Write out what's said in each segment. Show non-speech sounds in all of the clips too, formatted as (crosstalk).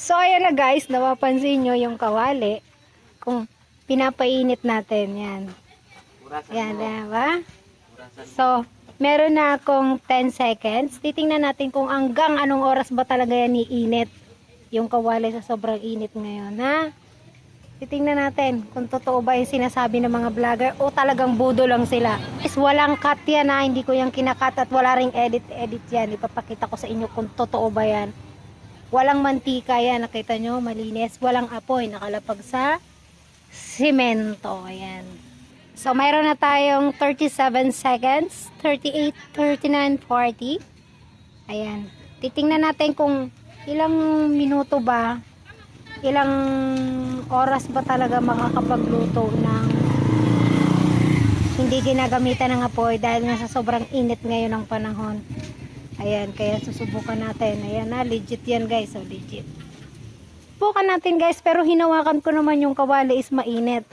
So, ayan na guys, napapansin nyo yung kawali. Kung pinapainit natin, yan. Yan, diba? So, meron na akong 10 seconds. Titingnan natin kung hanggang anong oras ba talaga yan iinit yung kawali sa sobrang init ngayon, ha? Titingnan natin kung totoo ba yung sinasabi ng mga vlogger o talagang budo lang sila. Is walang cut yan ha, hindi ko yung kinakat at wala ring edit-edit yan. Ipapakita ko sa inyo kung totoo ba yan. Walang mantika yan, nakita nyo, malinis. Walang apoy, nakalapag sa simento. Ayan. So, mayroon na tayong 37 seconds, 38, 39, 40. Ayan. Titingnan natin kung ilang minuto ba, ilang oras ba talaga makakapagluto ng hindi ginagamitan ng apoy dahil nga sa sobrang init ngayon ng panahon. Ayan, kaya susubukan natin. Ayan na, legit yan guys. So, legit. Subukan natin guys, pero hinawakan ko naman yung kawali is mainit.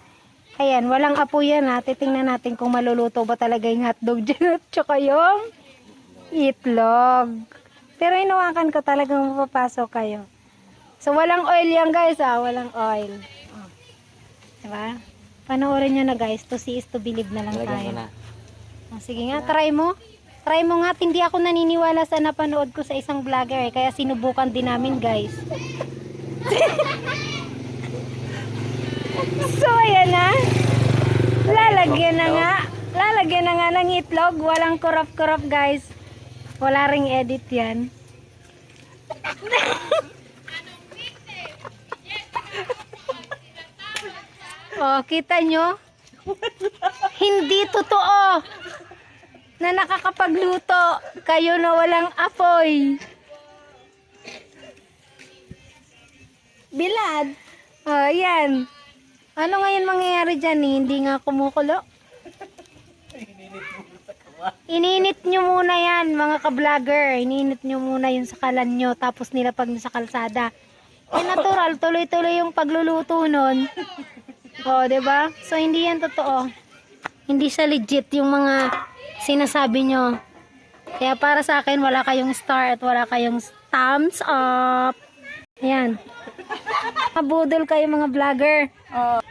Ayan, walang apoy yan ha. Titingnan natin kung maluluto ba talaga yung hotdog dyan at saka yung itlog. Pero hinawakan ko talagang mapapasok kayo. So, walang oil yan guys ha. Walang oil. Oh. Diba? Panoorin nyo na guys. To see is to believe na lang tayo. Oh, sige nga, try mo. Try mo nga, hindi ako naniniwala sa napanood ko sa isang vlogger eh, kaya sinubukan din namin guys. (laughs) so, ayan na. Lalagyan na nga. Lalagyan na nga ng itlog. Walang kurap-kurap guys. Wala ring edit yan. (laughs) oh, kita nyo? Hindi totoo na nakakapagluto kayo na walang apoy. Bilad. Oh, yan. Ano ngayon mangyayari dyan eh? Hindi nga kumukulo. Ininit nyo muna yan, mga ka-vlogger. Ininit nyo muna yung sakalan nyo, tapos nilapag nyo sa kalsada. Eh, natural, tuloy-tuloy yung pagluluto nun. Oh, 'di ba? So, hindi yan totoo. Hindi siya legit yung mga sinasabi nyo. Kaya para sa akin, wala kayong star at wala kayong thumbs up. Ayan. Mabudol kayo mga vlogger.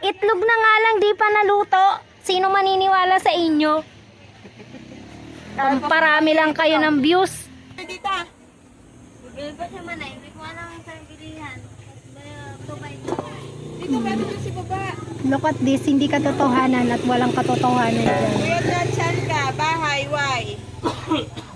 Itlog na nga lang, di pa naluto. Sino maniniwala sa inyo? Parami lang kayo ng views. Dito meron din si baba. Look at this, hindi katotohanan at walang katotohanan dyan. Hmm. (coughs)